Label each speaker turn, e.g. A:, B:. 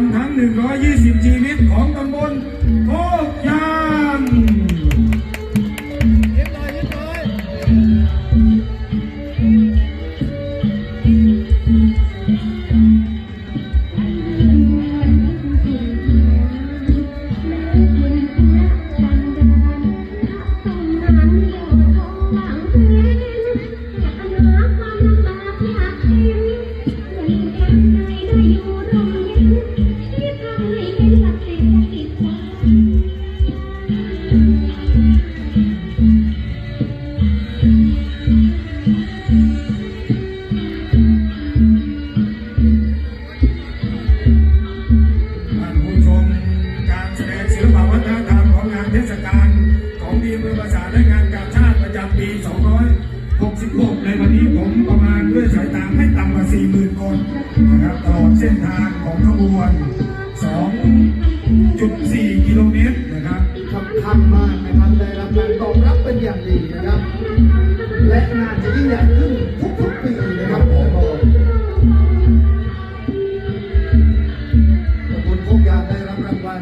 A: นทั้ง 120 ชีวิตของตำบล ดีเมืองประสาทและงานกาชาติประจำปี 266 ในวันนี้ผมประมาณด้วยสายตาไม่ต่ำกว่า 40,000 คนนะครับตลอดเส้นทางของขบวน 2.4 กิโลเมตรนะครับ
B: ขับคันมากนะครับได้รับการตอบรับเป็นอย่างดีนะครับ และงานจะยิ่งใหญ่ขึ้นทุกๆปีนะครับผมบอกตำบลโคกยางได้รับรางวัล